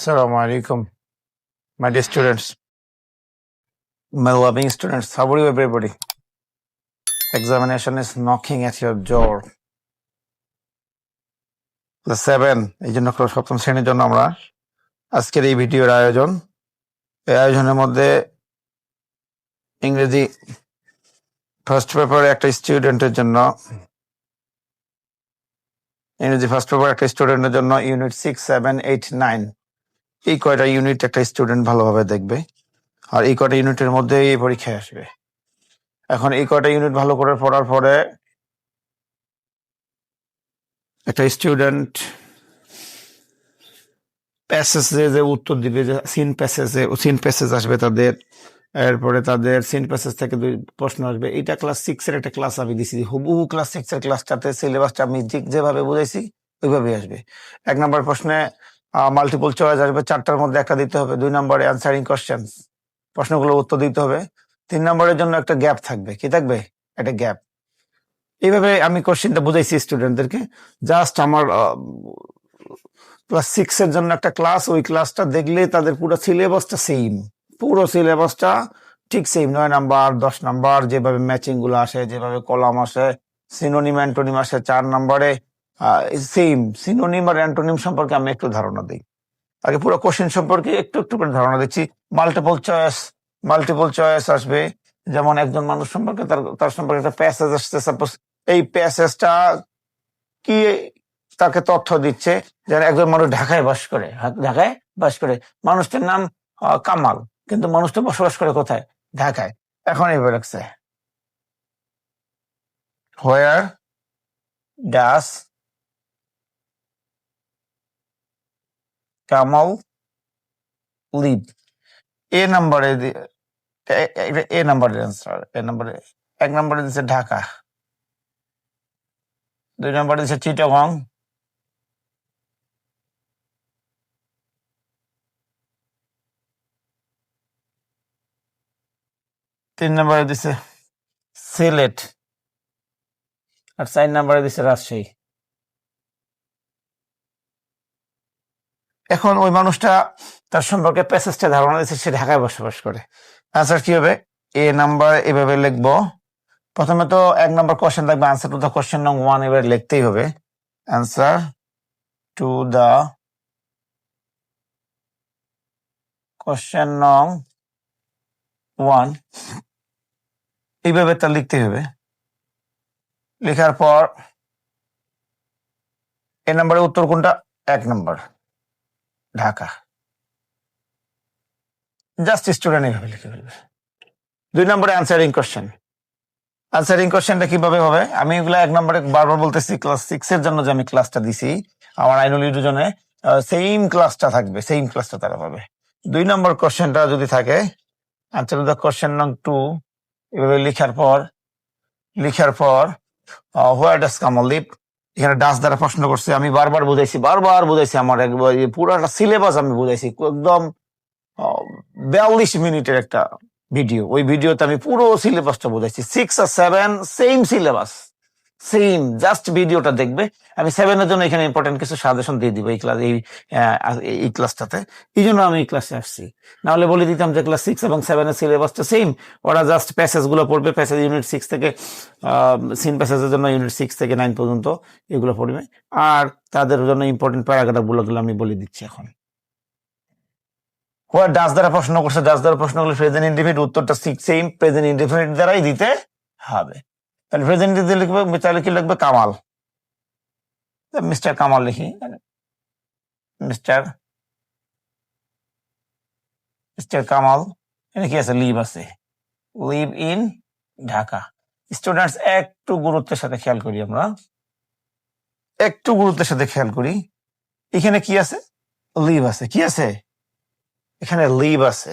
Assalamu alaikum, my dear students, my loving students. How are you, everybody? Examination is knocking at your door. Class seven, এই জন্য সপ্তম শ্রেণির জন্য আমরা আজকের এই ভিডিওর আয়োজন এই আয়োজনের মধ্যে ইংরেজি ফার্স্ট পেপারে একটা স্টুডেন্টের জন্য ইংরেজি ফার্স্ট পেপার একটা স্টুডেন্টের জন্য unit six seven eight nine এই কয়টা ইউনিট একটা স্টুডেন্ট ভালোভাবে দেখবে আর এই কয়টা ইউনিটের মধ্যে এই পরীক্ষায় আসবে। এখন এই কয়টা ইউনিট ভালো করে পড়ার পরে একটা স্টুডেন্ট প্যাসেজে যে উত্তর দিবে যে সিন প্যাসেজে সিন প্যাসেজ আসবে তাদের, এরপরে তাদের সিন প্যাসেজ থেকে দুই প্রশ্ন আসবে। এটা ক্লাস সিক্সের একটা ক্লাস আমি দিছি। হুবহু ক্লাস সিক্সের ক্লাসটাতে সিলেবাসটা আমি যেভাবে বুঝাইছি, ওইভাবেই আসবে। এক নম্বর প্রশ্নে মাল্টিপল চয়েস আসবে, চারটার মধ্যে একটা দিতে হবে। দুই নম্বরে অ্যান্সারিং কোশ্চেন প্রশ্নগুলো উত্তর দিতে হবে। তিন নম্বরের জন্য একটা গ্যাপ থাকবে। কি থাকবে? একটা গ্যাপ এইভাবে আমি কোশ্চেনটা বুঝাইছি স্টুডেন্টদেরকে জাস্ট আমার ক্লাস সিক্স এর জন্য একটা ক্লাস ওই ক্লাসটা দেখলে তাদের পুরো সিলেবাসটা সেম পুরো সিলেবাসটা ঠিক সেম নয় নাম্বার দশ নাম্বার যেভাবে ম্যাচিংগুলো আসে, যেভাবে কলাম আসে সিনোনিম অ্যান্টোনিম আসে, চার নম্বরে সেম সিনোনিম আর অ্যান্টোনিম সম্পর্কে আমি একটু ধারণা দিই। আগে পুরো কোশ্চেন সম্পর্কে একটু একটু করে ধারণা দিচ্ছি। মাল্টিপল চয়েস মাল্টিপল চয়েস আসবে। যেমন একজন মানুষ সম্পর্কে তার তার সম্পর্কে একটা প্যাসেজ আসছে। সাপোজ এই প্যাসেজটা কি তাকে তথ্য দিচ্ছে? যে একজন মানুষ ঢাকায় বাস করে ঢাকায় বাস করে। মানুষটার নাম কামাল। কিন্তু মানুষটা বসবাস করে কোথায়? ঢাকায়। এখন এবার রাখছে হোয়ার ডাস কামাল লিভ এ নাম্বারে এ- নাম্বারের অ্যান্সার এ নাম্বারে এক নম্বরে দিচ্ছে ঢাকা। দুই নম্বরে দিচ্ছে চিটাগং। তিন নম্বরে দিচ্ছে সিলেট। আর চার নম্বরে দিচ্ছে রাজশাহী। এখন ওই মানুষটা তার সম্পর্কে প্যাসেজটা ধারণা দিচ্ছে সে ঢাকায় বসবাস করে। আনসার কি হবে? এ নাম্বার এভাবে লিখব। প্রথমে তো এক নম্বর কোয়েশ্চেন থাকবে আনসার টু দ্য কোশ্চেন নং ওয়ান এবার লিখতেই হবে। অ্যান্সার টু দ্য কোয়েশ্চেন নং ওয়ান এইভাবে তার লিখতে হবে। লেখার পর এ নম্বরের উত্তর কোনটা? এক নম্বর। ঢাকা। জাস্ট স্টুডেন্ট এইভাবে লিখে ফেলবে। দুই নম্বরে আনসারিং কোশ্চেন আনসারিং কোশ্চেনটা কীভাবে হবে? আমি এগুলো এক নম্বরে বারবার বলতেছি ক্লাস সিক্স এর জন্য যে আমি ক্লাসটা দিছি, আমার আইনুল জন্য সেম ক্লাসটা থাকবে সেম ক্লাসটা তারা পাবে। দুই নম্বর কোশ্চেনটা যদি থাকে আনসার দ্য কোশ্চেন নং টু এভাবে লিখার পর লিখার পর হোয়ার ডাস কামল লিপ এখানে ডাস দ্বারা প্রশ্ন করছে, আমি বারবার বুঝাইছি বারবার বুঝাইছি আমার একবার পুরো একটা সিলেবাস আমি বুঝাইছি, একদম বিয়াল্লিশ মিনিটের একটা ভিডিও ওই ভিডিওতে আমি পুরো সিলেবাসটা বুঝাইছি। সিক্স আর seven same syllabus same just ভিডিওটা দেখবে। আমি সেভেনের জন্য এখানে ইম্পর্টেন্ট কিছু সাজেশন দিয়ে দিব এই ক্লাস এই এই ক্লাসটাতে এই জন্য আমি এই ক্লাসে আসছি। না হলে বলে দিতাম যে ক্লাস সিক্স এবং সেভেনের সিলেবাসটা সেম ওরা জাস্ট প্যাসেজগুলো পড়বে প্যাসেজ ইউনিট সিক্স থেকে সিন প্যাসেজের জন্য ইউনিট সিক্স থেকে নাইন পর্যন্ত এগুলো পড়বে। আর তাদের জন্য ইম্পর্টেন্ট প্যারাগ্রাফগুলো আমি বলে দিচ্ছি এখন। হোয়াট ডাস দ্বারা প্রশ্ন করছে ডাস দ্বারা প্রশ্ন করলে প্রেজেন্ট ইন্ডিফিনিট উত্তরটা সেম প্রেজেন্ট ইন্ডিফিনিট দ্বারাই দিতে হবে। তাহলে লিখবে তাহলে কি লিখবে কামাল মিস্টার কামাল লিখি মিস্টার মিস্টার কামাল এখানে কি আছে লিভ আছে লিভ ইন ঢাকা স্টুডেন্টস একটু গুরুত্বের সাথে খেয়াল করি আমরা একটু গুরুত্বের সাথে খেয়াল করি এখানে কি আছে লিভ আছে কি আছে এখানে লিভ আছে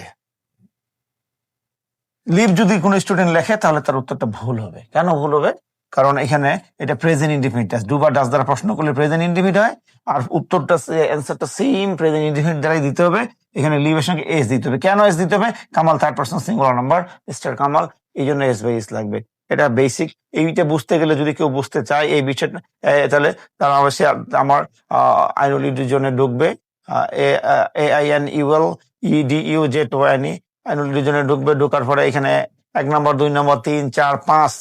লিভ যদি কোনো স্টুডেন্ট লেখে, তাহলে তার উত্তরটা ভুল হবে। কেন ভুল হবে? কারণ এখানে এটা প্রেজেন্ট ইন্ডিফিনিট দুবার ডাস দ্বারা প্রশ্ন করলে প্রেজেন্ট ইন্ডিফিনিট হয়, আর উত্তরটা অ্যান্সারটা সেম প্রেজেন্ট ইন্ডিফিনিট দ্বারাই দিতে হবে। এখানে লিভের সঙ্গে এস দিতে হবে। কেন এস দিতে হবে? Kamal third person singular number mister Kamal. এই জন্য এস বাই এস লাগবে। এটা বেসিক এইটা বুঝতে গেলে যদি কেউ বুঝতে চায়, এই বিষয়টা তাহলে তারা অবশ্যই আমার আইনুল জন্য ঢুকবে। A I N U L E D U Z O Ainul রিজনে ঢুকবে, ঢোকার পরে এখানে এক নম্বর, দুই নম্বর, তিন, চার, পাঁচ,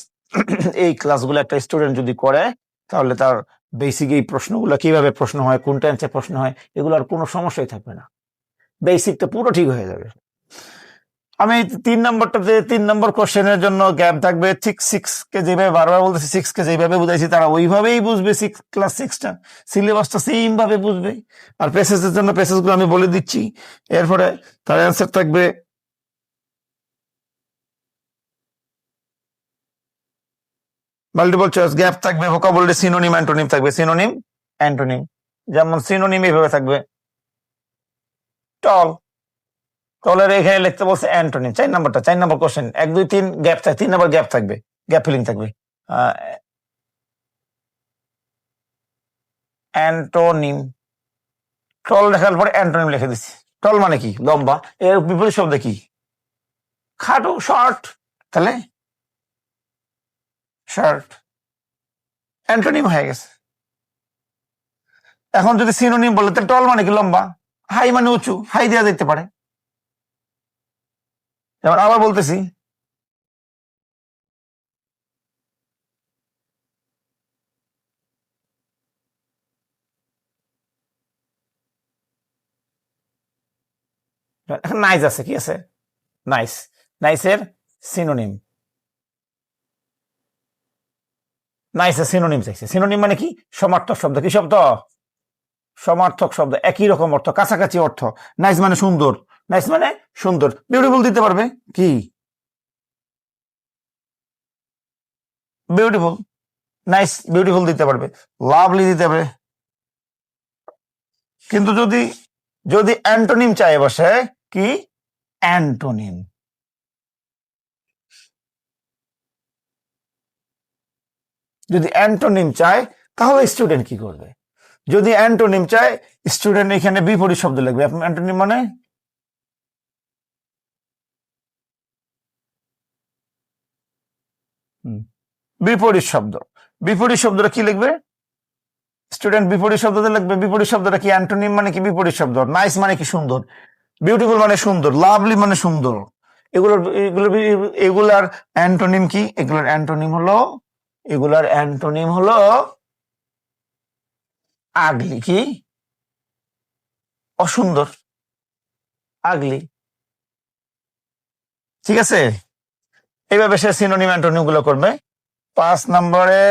এই ক্লাসগুলো একটা স্টুডেন্ট যদি করে, তাহলে তার বেসিক এই প্রশ্নগুলো কীভাবে প্রশ্ন হয়, কোন টেন্সে প্রশ্ন হয়, এগুলো আর কোনো সমস্যাই থাকবে না। বেসিকটা পুরো ঠিক হয়ে যাবে। আমি তিন নম্বরটাতে তিন নম্বর কোশ্চেনের জন্য গ্যাপ থাকবে। ঠিক সিক্স কে যেভাবে বারবার বলতেছি সিক্স কে যেভাবে বুঝাইছি, তারা ওইভাবেই বুঝবে সিক্স ক্লাস সিক্সটা সিলেবাসটা সেম ভাবে বুঝবে। আর প্যাসেজের জন্য প্যাসেজগুলো আমি বলে দিচ্ছি। এরপরে তার অ্যান্সার থাকবে মাল্টিপল চয়েস গ্যাপ থাকবে ভোকাবুলারি সিনোনিম অ্যান্টোনিম থাকবে সিনোনিম অ্যান্টোনিম যেমন সিনোনিম এইভাবে থাকবে। টল টলের এখানে লিখতে বলছে অ্যান্টোনিম চার নাম্বারটা, চার নাম্বার কোশ্চেন এক, দুই, তিন গ্যাপ থাকবে তিন নাম্বার গ্যাপ থাকবে। গ্যাপ ফিলিং থাকবে। অ্যান্টোনিম টল লেখার পরে অ্যান্টোনিম লিখে দিচ্ছি। টল মানে কি? লম্বা। এর বিপরীত শব্দ কি? খাটো শর্ট তাহলে শার্ট অ্যান্টোনিম হয়ে গেছে। এখন যদি সিনোনিম বলে, তাহলে টল মানে কি? লম্বা। হাই মানে উঁচু। হাই দেওয়া যেতে পারে। এবার আবার বলতেছি। নাইস আছে, কি আছে? নাইস নাইসের সিনোনিম নাইসের সিনোনিম চাইছে সিনোনিম মানে কি? সমার্থক শব্দ। কি শব্দ? সমার্থক শব্দ। একই রকম অর্থ, কাছাকাছি অর্থ। নাইস মানে সুন্দর। নাইস মানে সুন্দর। বিউটিফুল দিতে পারবে? কি? বিউটিফুল নাইস বিউটিফুল দিতে পারবে। লাভলি দিতে পারবে। কিন্তু যদি যদি অ্যান্টোনিম চাই বসে, কি? অ্যান্টোনিম। যদি অ্যান্টোনিম চায় তাহলে স্টুডেন্ট কি করবে? যদি অ্যান্টোনিম চায় স্টুডেন্ট এখানে বিপরীত শব্দ লিখবে। অ্যান্টোনিম মানে? হুম, বিপরীত শব্দ। বিপরীত শব্দটা কি লিখবে? স্টুডেন্ট বিপরীত শব্দটা লিখবে। বিপরীত শব্দটা কি অ্যান্টোনিম মানে কি বিপরীত শব্দ? নাইস মানে কি সুন্দর? বিউটিফুল মানে সুন্দর? লাভলি মানে সুন্দর? এগুলোর এগুলোর এগুলার অ্যান্টোনিম কি? এগুলোর অ্যান্টোনিম হলো এগুলার অ্যান্টোনিম হলো আগলি, কি? অসুন্দর। আগলি। ঠিক আছে? এইভাবে সে সিনোনিম অ্যান্টোনিমগুলো করবে। পাঁচ নম্বরে,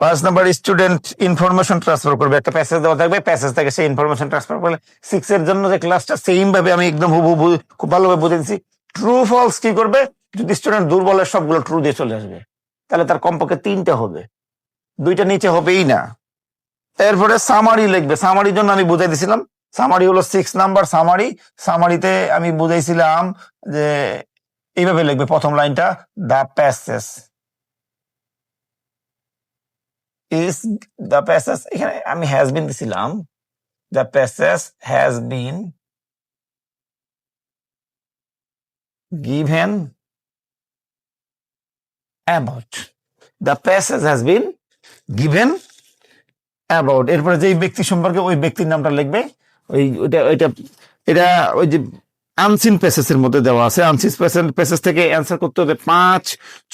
পাঁচ নম্বর স্টুডেন্ট ইনফরমেশন ট্রান্সফার করবে। একটা প্যাসেজ দেওয়া থাকবে প্যাসেজ থেকে সেই ইনফরমেশন ট্রান্সফার করলে সিক্স এর জন্য যে ক্লাসটা সেম ভাবে আমি একদম হুবহু খুব ভালোভাবে বুঝে দিচ্ছি ট্রু ফলস কি করবে? যদি স্টুডেন্ট দুর্বলের সবগুলো ট্রু দিয়ে চলে আসবে। তাহলে তার কমপক্ষে তিনটে হবে। দুইটা নিচে হবেই না। এরপরে সামারি লিখবে। সামারির জন্য আমি বুঝাই দিছিলাম। সামারি হলো সিক্স নাম্বার সামারি সামারিতে আমি বুঝাইছিলাম যে এইভাবে লিখবে প্রথম লাইনটা the passage is the passage এখানে আমি হ্যাজ বিন দিছিলাম। The passage has been given about The passage has been given about. এরপরে যেই ব্যক্তি সম্পর্কে ওই ব্যক্তির নামটা লিখবে, ওই ওইটা ওইটা, এটা ওই যে আনসিন প্যাসেজ এর মধ্যে দেওয়া আছে। আনসিন প্যাসেজ থেকে অ্যান্সার করতে হবে পাঁচ,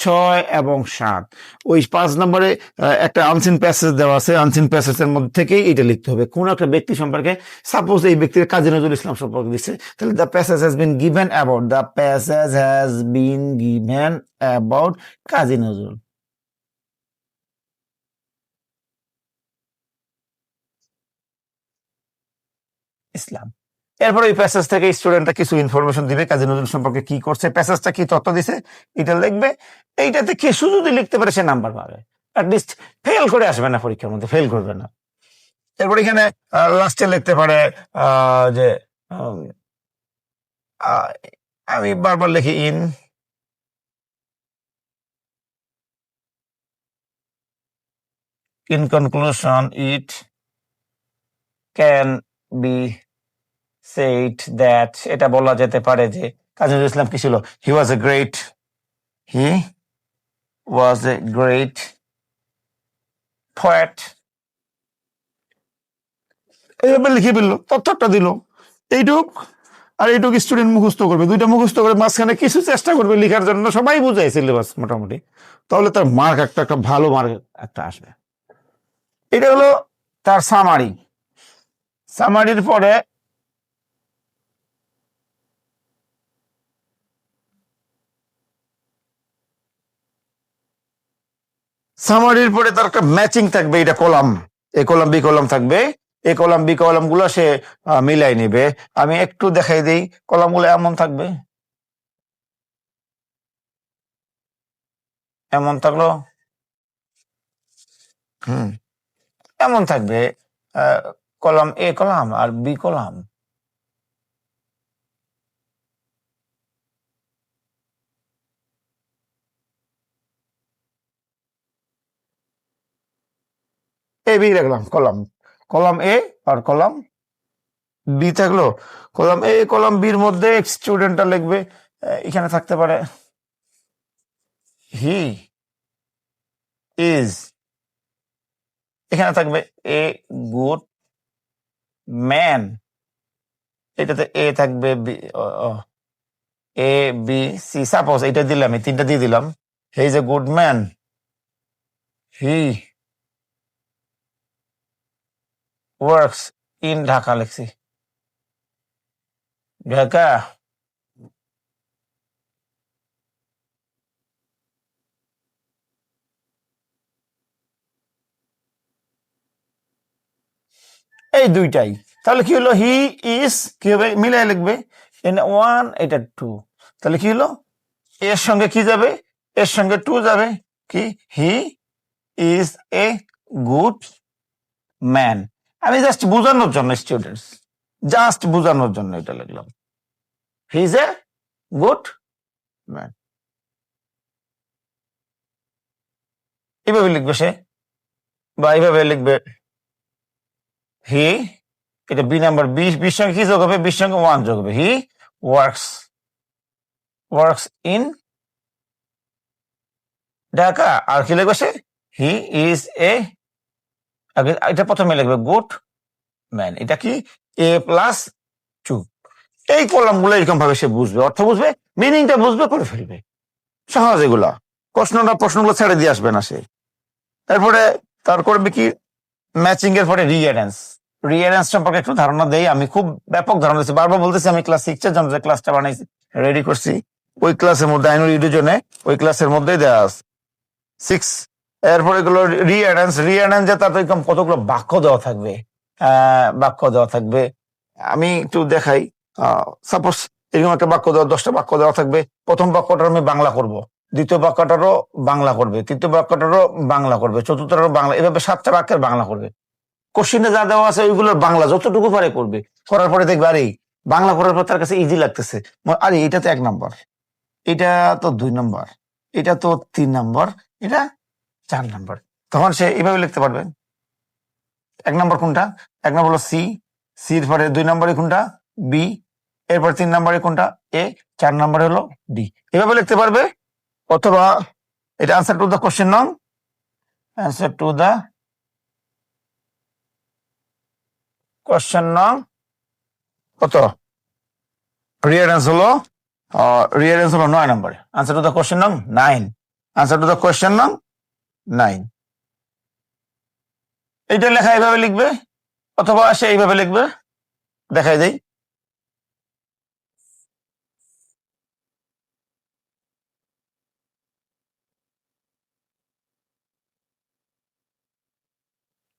ছয় এবং সাত। ওই পাঁচ নম্বরে একটা আনসিন প্যাসেজ দেওয়া আছে। আনসিন প্যাসেজ এর মধ্যে থেকেই এটা লিখতে হবে। কোন একটা ব্যক্তি সম্পর্কে সাপোজ এই ব্যক্তির কাজী নজরুল ইসলাম সম্পর্কে দিচ্ছে, তাহলে the passage has been given about the passage has been given about Kazi Nazrul. Islam. এরপর ওই প্যাসেজ থেকে স্টুডেন্টরা কিছু ইনফরমেশন দিবে, কাজী নজরুল সম্পর্কে কি করছে প্যাসেজটা কি তথ্য দিছে, এটা লিখবে। এইটাতে কিছু যদি লিখতে পারে, সে নাম্বার পাবে। অ্যাটলিস্ট ফেল করে আসবে না পরীক্ষার মধ্যে ফেল করবে না। এরপর এখানে লাস্টে লিখতে পারে যে আমি বারবার লিখি in in conclusion it can be said that এটা বলা যেতে পারে যে কাজী নজরুল ইসলাম কি ছিল? He was a great he was a great poet. এইভাবে লিখে ফেলল, তথ্যটা দিল। এইটুক, আর এইটুক স্টুডেন্ট মুখস্থ করবে। দুইটা মুখস্থ করে মাঝখানে কিছু চেষ্টা করবে লেখার জন্য, সবাই বুঝায় সিলেবাস মোটামুটি। তাহলে তার মার্ক একটা একটা ভালো মার্ক একটা আসবে। এটা হলো তার সামারি সামারির পরে সামারির পরে তার একটা ম্যাচিং থাকবে, এটা column A column B column থাকবে। এ কলাম বি কলামগুলো সে মিলাই নিবে। আমি একটু দেখাই দিই কলামগুলো এমন থাকবে। এমন থাকল। হুম, এমন থাকবে কলাম এ কলাম আর বি কলাম এ বি রাখলাম কলাম। কলাম এ আর কলাম বি থাকল। কলাম এ কলাম বির মধ্যে স্টুডেন্টটা লিখবে। এখানে থাকতে পারে হি ইজ এখানে থাকবে এ গুড ম্যান এটাতে এ থাকবে B A B C suppose এটা দিলাম, এই তিনটা দিয়ে দিলাম। He is a good man he works in Dhaka লিখছি ঢাকা এই দুইটাই। তাহলে কি হলো? হি ইজ কি হবে? মিলাই লিখবে। ওয়ান এটা টু তাহলে কি হলো? এর সঙ্গে কি যাবে? এর সঙ্গে টু যাবে। কি? He is a good man আমি জাস্ট বোঝানোর জন্য স্টুডেন্টস জাস্ট বোঝানোর জন্য এটা লিখলাম। He is a good man এইভাবে লিখবে সে, বা এইভাবে লিখবে হি এটা বি নাম্বার বিশ বির সঙ্গে কি যোগ হবে? বির সঙ্গে ওয়ান যোগ হবে। He works works in Dhaka আর কি লিখবে সে? হি ইজ এ আগে এটা প্রথমে লিখবে গুড ম্যান। এটা কি? A plus two. এই কলামগুলো এরকম ভাবে সে বুঝবে। অর্থ বুঝবে, মিনিংটা বুঝবে, করে ফেলবে। সহজ এগুলা। প্রশ্নটা প্রশ্নগুলো ছেড়ে দিয়ে আসবে না সে। তারপরে তার করবে কি? ম্যাচিং এর পরে রিয়ারেন্স রিয়ারেন্স সম্পর্কে একটু ধারণা দেই। আমি খুব ব্যাপক ধারণা দিচ্ছি বারবার বলতেছি, আমি ক্লাস সিক্স এর জন্য ক্লাসটা বানাইছি রেডি করছি। ওই ক্লাসের মধ্যে আইনুর ইডুজনে ওই ক্লাসের মধ্যেই দেওয়া আছে। সিক্স এরপরে গুলো রিয়ারেন্স রিয়ারেন্স যে তাতে কতগুলো বাক্য দেওয়া থাকবে? বাক্য দেওয়া থাকবে। আমি একটু দেখাই। সাপোজ এরকম একটা বাক্য দেওয়া, দশটা বাক্য দেওয়া থাকবে। প্রথম বাক্যটা আমি বাংলা করব। দ্বিতীয় বাক্যটারও বাংলা করবে। তৃতীয় বাক্যটারও বাংলা করবে। চতুর্থটারও বাংলা, এভাবে সাতটা বাক্যের বাংলা করবে। কোশ্চিনে যা দেওয়া আছে, ওইগুলোর বাংলা যতটুকু পারে করবে। করার পরে দেখবে, আরে, বাংলা করার পর তার কাছে ইজি লাগতেছে। আরে, এটা তো এক নম্বর। এটা তো দুই নম্বর। এটা তো তিন নম্বর। এটা চার নম্বর। তখন সে এইভাবে লিখতে পারবে। এক নম্বর কোনটা? এক নম্বর হলো সি সি সির পরে দুই নম্বরে কোনটা? বি এরপর তিন নম্বরে কোনটা? এ চার নম্বরে হলো ডি এভাবে লিখতে পারবে? অথবা এটা আনসার টু দ্য কোশ্চেন নং। অ্যান্সার টু দ্য কোশ্চেন নং। কত? রিয়ারেন্স হলো রিয়ারেন্স হলো নয় নম্বরে। আনসার টু দ্য কোশ্চেন নং? Nine answer to the question নং? নাইন। এইটা লেখা এইভাবে লিখবে, অথবা সে এইভাবে লিখবে, দেখাই দেই।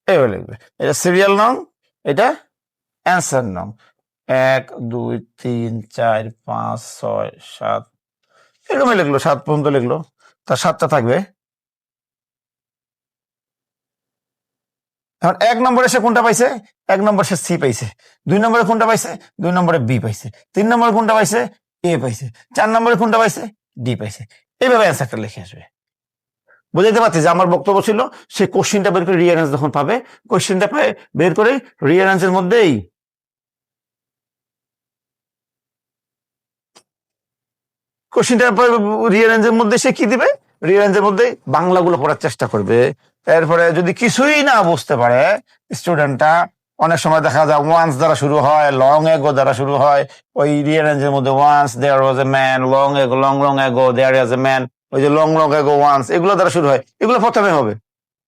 এইভাবে লিখবে। এটা সিরিয়াল নং এটা অ্যান্সার নং এক, দুই, তিন, চার, পাঁচ, ছয়, সাত। এরকমই লিখলো, সাত পর্যন্ত লিখলো। তার সাতটা থাকবে। এখন এক নম্বরে সে কোনটা পাইছে? এক নম্বরে সে সি পাইছে। দুই নম্বরে কোনটা পাইছে? দুই নম্বরে বি পাইছে। তিন নম্বরে কোনটা পাইছে? এ পাইছে। চার নম্বরে কোনটা পাইছে? ডি পাইছে। এইভাবে অ্যান্সারটা লিখে আসবে। বুঝাইতে পারছি যে আমার বক্তব্য ছিল, সে কোশ্চিনটা বের করে রিয়ারেন্স যখন পাবে কোশ্চিনটা পায়, বের করে রিয়ারেন্সের মধ্যেই কোশ্চিনটা রিয়ারেন্সের মধ্যে সে কি দিবে? রিয়ারেন্সের মধ্যে বাংলাগুলো পড়ার চেষ্টা করবে। এরপরে যদি কিছুই না বুঝতে পারে স্টুডেন্টটা অনেক সময় দেখা যায় ওয়ান্স দ্বারা শুরু হয় লং এগো দ্বারা শুরু হয়, ওই রিয়ারেঞ্জের মধ্যে once there was a man long ago long long ago there was a man ওই যে লং লং এগো ওয়ান্স এগুলো দ্বারা শুরু হয়। এগুলো প্রথমে হবে।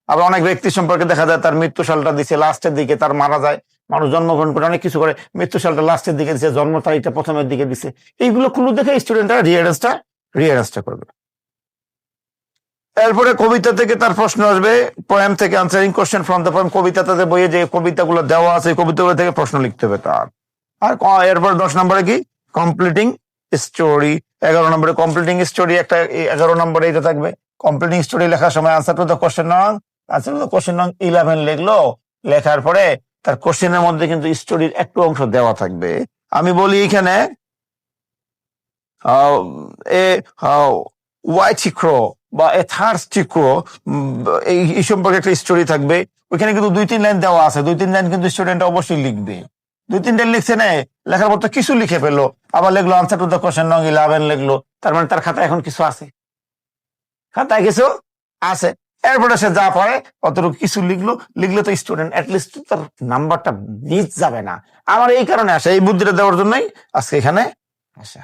আবার অনেক ব্যক্তি সম্পর্কে দেখা যায় তার মৃত্যু সালটা দিছে লাস্টের দিকে, তার মারা যায়, মানুষ জন্মগ্রহণ করে, অনেক কিছু করে, মৃত্যু সালটা লাস্টের দিকে দিছে, জন্ম তারিখটা প্রথমের দিকে দিছে। এইগুলো ক্লু দেখে স্টুডেন্টরা রিয়ারেন্সটা রিয়ারেন্সটা করবে এরপরে কবিতা থেকে তার প্রশ্ন আসবে পোয়েম থেকে answering question from the poem কবিতা তাদের বইয়ে যে কবিতাগুলো দেওয়া আছে কবিতাগুলো থেকে প্রশ্ন লিখতে হবে তার। আর এরপর দশ নম্বরে কি? কমপ্লিটিং স্টোরি এগারো নম্বরে কমপ্লিটিং স্টোরি একটা এগারো নম্বরে এটা থাকবে। কমপ্লিটিং স্টোরি লেখার সময় আনসার টু দ্য কোশ্চেন নং আনসার টু দ্য কোশ্চেন নং ইলেভেন লিখলো। লেখার পরে তার কোশ্চেনের মধ্যে কিন্তু স্টোরির একটু অংশ দেওয়া থাকবে। আমি বলি এখানে এ ওয়াই চিক্রো বা এই সম্পর্কে একটা স্টোরি থাকবে। ওইখানে কিন্তু দুই তিন লাইন দেওয়া আছে। দুই তিন লাইন কিন্তু স্টুডেন্ট অবশ্যই লিখবে। দুই লিখছে না, লেখার পর তো কিছু লিখে ফেলল। আবার লিখলো আনসার টু দ্য নং ইলেভেন লিখলো। তার মানে তার খাতায় এখন কিছু আছে। খাতায় কিছু আছে। এরপরে সে যা পারে অতটুকু কিছু লিখলো। লিখলে তো স্টুডেন্ট অ্যাটলিস্ট তার নাম্বারটা যাবে না। আমার এই কারণে আসে। এই বুদ্ধিটা দেওয়ার জন্যই আজকে এখানে আসা।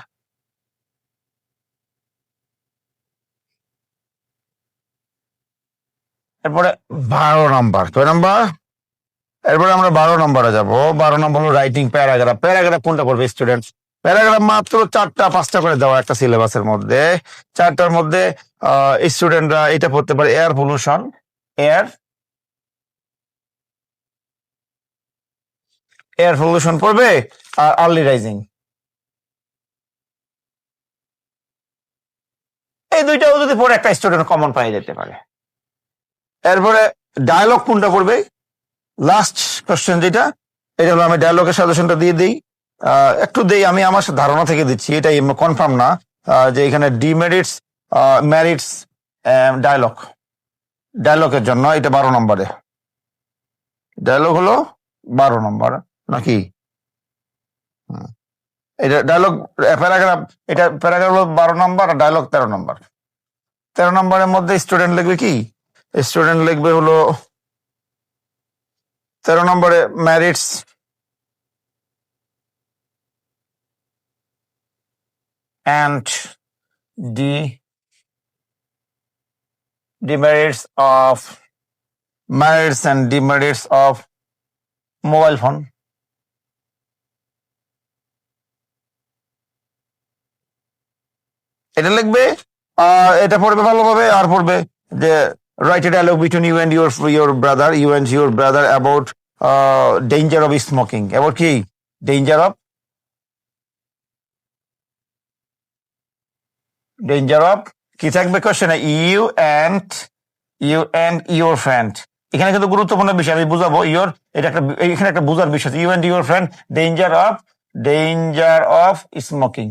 এরপরে বারো নাম্বার, কয় নাম্বার? এরপরে আমরা বারো নম্বরে যাব। বারো নম্বর হলো রাইটিং প্যারাগ্রাফ প্যারাগ্রাফ কোনটা করবে স্টুডেন্ট প্যারাগ্রাফ মাত্র চারটা, পাঁচটা করে দেওয়া একটা সিলেবাসের মধ্যে। চারটার মধ্যে স্টুডেন্টরা এটা পড়তে পারে air pollution air air pollution পড়বে আর আর্লি রাইজিং এই দুইটাও যদি পড়ে, একটা স্টুডেন্ট কমন পাই যেতে পারে। এরপরে ডায়লগ কোনটা পড়বে? লাস্ট কোশ্চেন যেটা, এটা হলো আমি ডায়লগের সাজেশনটা দিয়ে দিই। একটু দেই, আমি আমার ধারণা থেকে দিচ্ছি, এটাই কনফার্ম না যে এখানে ডিমেরিটস ম্যারিটস ডায়লগ ডায়লগের জন্য, এটা বারো নম্বরে। ডায়লগ হলো বারো নম্বর, নাকি। এটা ডায়লগ প্যারাগ্রাফ এটা প্যারাগ্রাফ হলো বারো নম্বর আর ডায়লগ তেরো নম্বর। তেরো নম্বরের মধ্যে স্টুডেন্ট লিখবে কি? স্টুডেন্ট লিখবে হলো তেরো নম্বরে merits and D demerits of merits and demerits of mobile phone এটা লিখবে এটা পড়বে ভালোভাবে, আর পড়বে যে write a dialogue between you and your your brother you and your brother about danger of smoking about কি ডেঞ্জার অফ ডেঞ্জার অফ কি থাকবে কোশ্চেনে you and you and your friend এখানে কিন্তু গুরুত্বপূর্ণ বিষয়, আমি বুঝাবো ইউর এটা একটা, এখানে একটা বোঝার বিষয় you and your friend danger of danger of smoking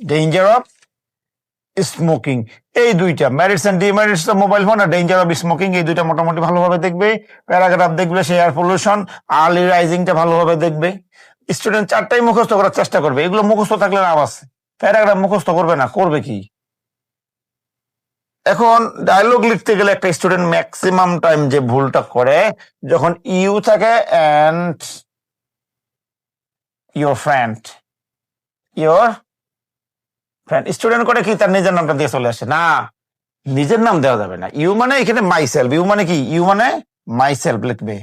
danger of smoking এই দুইটা। Merits and demerits mobile phone R danger of smoking এই দুইটা মোটামুটি ভালোভাবে দেখবে। প্যারাগ্রাফ দেখবে সে এয়ার পলিউশন আর্লি রাইজিংটা ভালোভাবে দেখবে। স্টুডেন্ট চারটাই মুখস্থ করার চেষ্টা করবে। এগুলো মুখস্থ থাকলে লাভ আছে। প্যারাগ্রাফ মুখস্থ করবে না, করবে কি? এখন ডায়লগ লিখতে গেলে একটা স্টুডেন্ট ম্যাক্সিমাম টাইম যে ভুলটা করে, যখন ইউ থাকে and your friend your friend student করে কি তার নিজের নামটা দিয়ে চলে আসে? না, নিজের নাম দেওয়া যাবে না। ইউ মানে এখানে মাই সেলফ ইউ মানে কি? ইউ মানে মাই সেলফ লিখবে।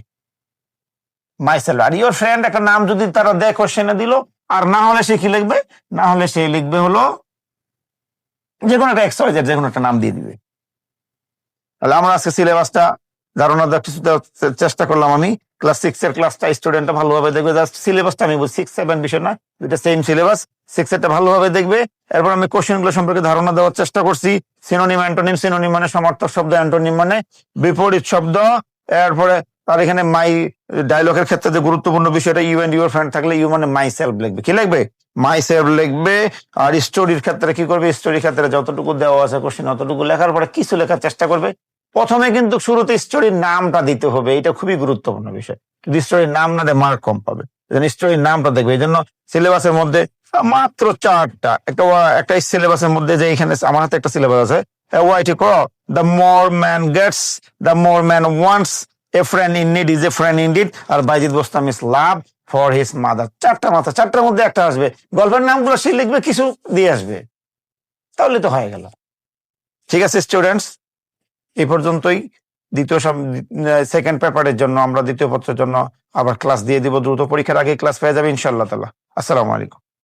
মাই সেলফ আর ইউর ফ্রেন্ড একটা নাম যদি তারা দেয় কোশ্চেনে দিল। আর না হলে সে কি লিখবে? না হলে সে লিখবে হলো যে কোনো একটা এক্সট্রা যে কোনো একটা নাম দিয়ে দিবে। তাহলে আমরা আজকে সিলেবাসটা ধারণা দেওয়ার কিছু চেষ্টা করলাম আমি। ক্লাস সিক্স এর ক্লাসটা স্টুডেন্টটা ভালোভাবে দেখবে। জাস্ট সিলেবাসটা আমি বলছি সিক্স সেভেন বিষয় না, দুইটা সেম সিলেবাস সিক্স এরটা ভালোভাবে দেখবে। এরপর আমি কোশ্চেনগুলো সম্পর্কে ধারণা দেওয়ার চেষ্টা করছি। সিনোনিম অ্যান্টোনিম সিনোনিম মানে সমার্থক শব্দ অ্যান্টোনিম মানে বিপরীত শব্দ। এরপরে তার এখানে মাই ডায়লগের ক্ষেত্রে যে গুরুত্বপূর্ণ বিষয়টা ইউ এন্ড ইউর ফ্রেন্ড থাকলে ইউ মানে মাই সেলফ লিখবে। কি লিখবে? মাই সেলফ লিখবে। আর স্টোরির ক্ষেত্রে কি করবে? স্টোরির ক্ষেত্রে যতটুকু দেওয়া আছে কোশ্চেন অতটুকু লেখার পরে কিছু লেখার চেষ্টা করবে। প্রথমে কিন্তু শুরুতে স্টোরির নামটা দিতে হবে, এটা খুবই গুরুত্বপূর্ণ বিষয়। কিন্তু স্টোরির নাম না দিয়ে মার্ক কম পাবে। স্টোরির নামটা দেখবে। এই জন্য সিলেবাসের মধ্যে মাত্র চারটা। একটা একটা সিলেবাসের মধ্যে যে এখানে আমার হাতে একটা সিলেবাস আছে। ওয়াইটি ক্র the more man gets the more man wants a friend in need is a friend in deed R Bayazid Bostam is love for his mother চারটা মাথা চারটার মধ্যে একটা আসবে। গল্পের নামগুলো সে লিখবে, কিছু দিয়ে আসবে। তাহলে তো হয়ে গেল। ঠিক আছে স্টুডেন্টস এই পর্যন্তই। দ্বিতীয় সেকেন্ড পেপারের জন্য, আমরা দ্বিতীয় পত্রের জন্য আবার ক্লাস দিয়ে দিব। দ্রুত পরীক্ষার আগে ক্লাস পেয়ে যাবে ইনশাল্লাহ তালা আসসালামু আলাইকুম।